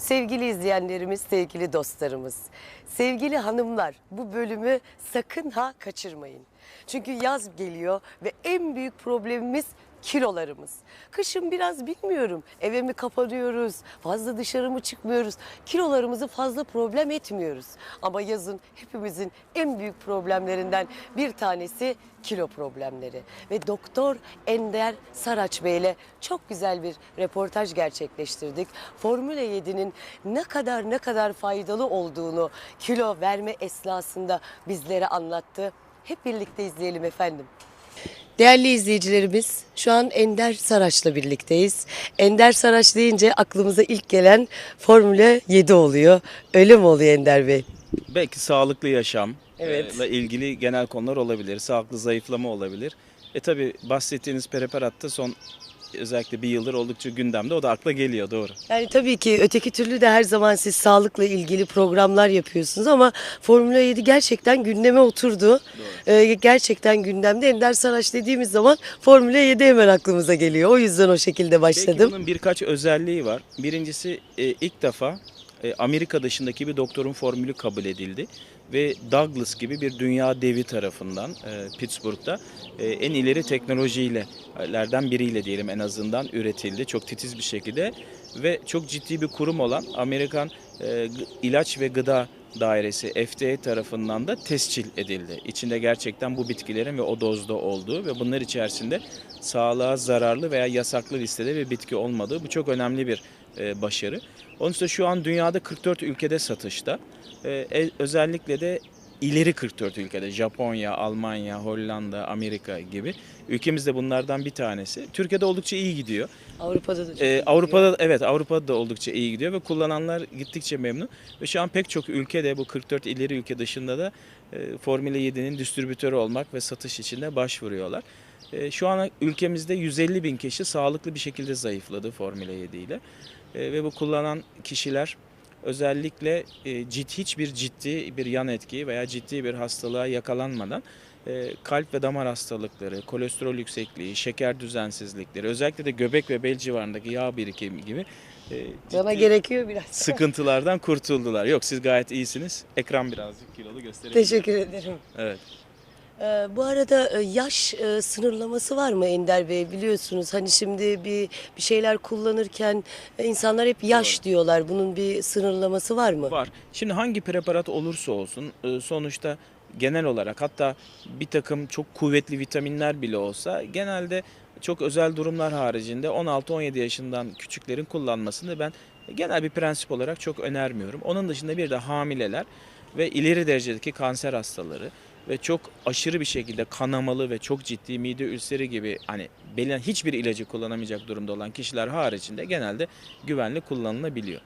Sevgili izleyenlerimiz, sevgili dostlarımız, sevgili hanımlar bu bölümü sakın ha kaçırmayın. Çünkü yaz geliyor ve en büyük problemimiz kilolarımız. Kışın biraz bilmiyorum eve mi kapanıyoruz, fazla dışarı mı çıkmıyoruz, kilolarımızı fazla problem etmiyoruz. Ama yazın hepimizin en büyük problemlerinden bir tanesi kilo problemleri. Ve Doktor Ender Saraç Bey ile çok güzel bir reportaj gerçekleştirdik. Formula 7'nin ne kadar ne kadar faydalı olduğunu kilo verme esnasında bizlere anlattı. Hep birlikte izleyelim efendim. Değerli izleyicilerimiz, şu an Ender Saraç'la birlikteyiz. Ender Saraç deyince aklımıza ilk gelen Formula 7 oluyor. Öyle mi oluyor Ender Bey? Belki sağlıklı yaşam Evet. e, ilgili genel konular olabilir. Sağlıklı zayıflama olabilir. E tabi bahsettiğiniz preparatta son özellikle bir yıldır oldukça gündemde. O da akla geliyor doğru. Yani tabii ki öteki türlü de her zaman siz sağlıkla ilgili programlar yapıyorsunuz ama Formula 7 gerçekten gündeme oturdu. Ee, gerçekten gündemde. Ender Saraç dediğimiz zaman Formula 7 hemen aklımıza geliyor. O yüzden o şekilde Belki başladım. bunun birkaç özelliği var. Birincisi e, ilk defa Amerika dışındaki bir doktorun formülü kabul edildi. Ve Douglas gibi bir dünya devi tarafından e, Pittsburgh'da e, en ileri teknolojilerden biriyle diyelim en azından üretildi. Çok titiz bir şekilde ve çok ciddi bir kurum olan Amerikan e, İlaç ve Gıda Dairesi FDA tarafından da tescil edildi. İçinde gerçekten bu bitkilerin ve o dozda olduğu ve bunlar içerisinde sağlığa zararlı veya yasaklı listede bir bitki olmadığı bu çok önemli bir e, başarı. Onun için şu an dünyada 44 ülkede satışta. E, e, özellikle de ileri 44 ülkede Japonya, Almanya, Hollanda, Amerika gibi. Ülkemizde bunlardan bir tanesi. Türkiye'de oldukça iyi gidiyor. Avrupa'da da çok Ee, iyi Avrupa'da evet Avrupa'da da oldukça iyi gidiyor ve kullananlar gittikçe memnun. Ve şu an pek çok ülkede bu 44 ileri ülke dışında da e, Formula 7'nin distribütörü olmak ve satış için de başvuruyorlar. E, şu an ülkemizde 150 bin kişi sağlıklı bir şekilde zayıfladı Formula 7 ile. Ve bu kullanan kişiler özellikle e, ciddi hiçbir ciddi bir yan etki veya ciddi bir hastalığa yakalanmadan e, kalp ve damar hastalıkları, kolesterol yüksekliği, şeker düzensizlikleri, özellikle de göbek ve bel civarındaki yağ birikimi gibi e, Bana gerekiyor biraz. sıkıntılardan kurtuldular. Yok siz gayet iyisiniz. Ekran birazcık kilolu gösterebilir. Teşekkür ederim. Evet. Ee, bu arada e, yaş e, sınırlaması var mı Ender Bey biliyorsunuz hani şimdi bir bir şeyler kullanırken e, insanlar hep yaş diyorlar bunun bir sınırlaması var mı? Var. Şimdi hangi preparat olursa olsun e, sonuçta genel olarak hatta bir takım çok kuvvetli vitaminler bile olsa genelde çok özel durumlar haricinde 16-17 yaşından küçüklerin kullanmasını ben genel bir prensip olarak çok önermiyorum. Onun dışında bir de hamileler ve ileri derecedeki kanser hastaları ve çok aşırı bir şekilde kanamalı ve çok ciddi mide ülseri gibi hani belirlen hiçbir ilacı kullanamayacak durumda olan kişiler haricinde genelde güvenli kullanılabiliyor.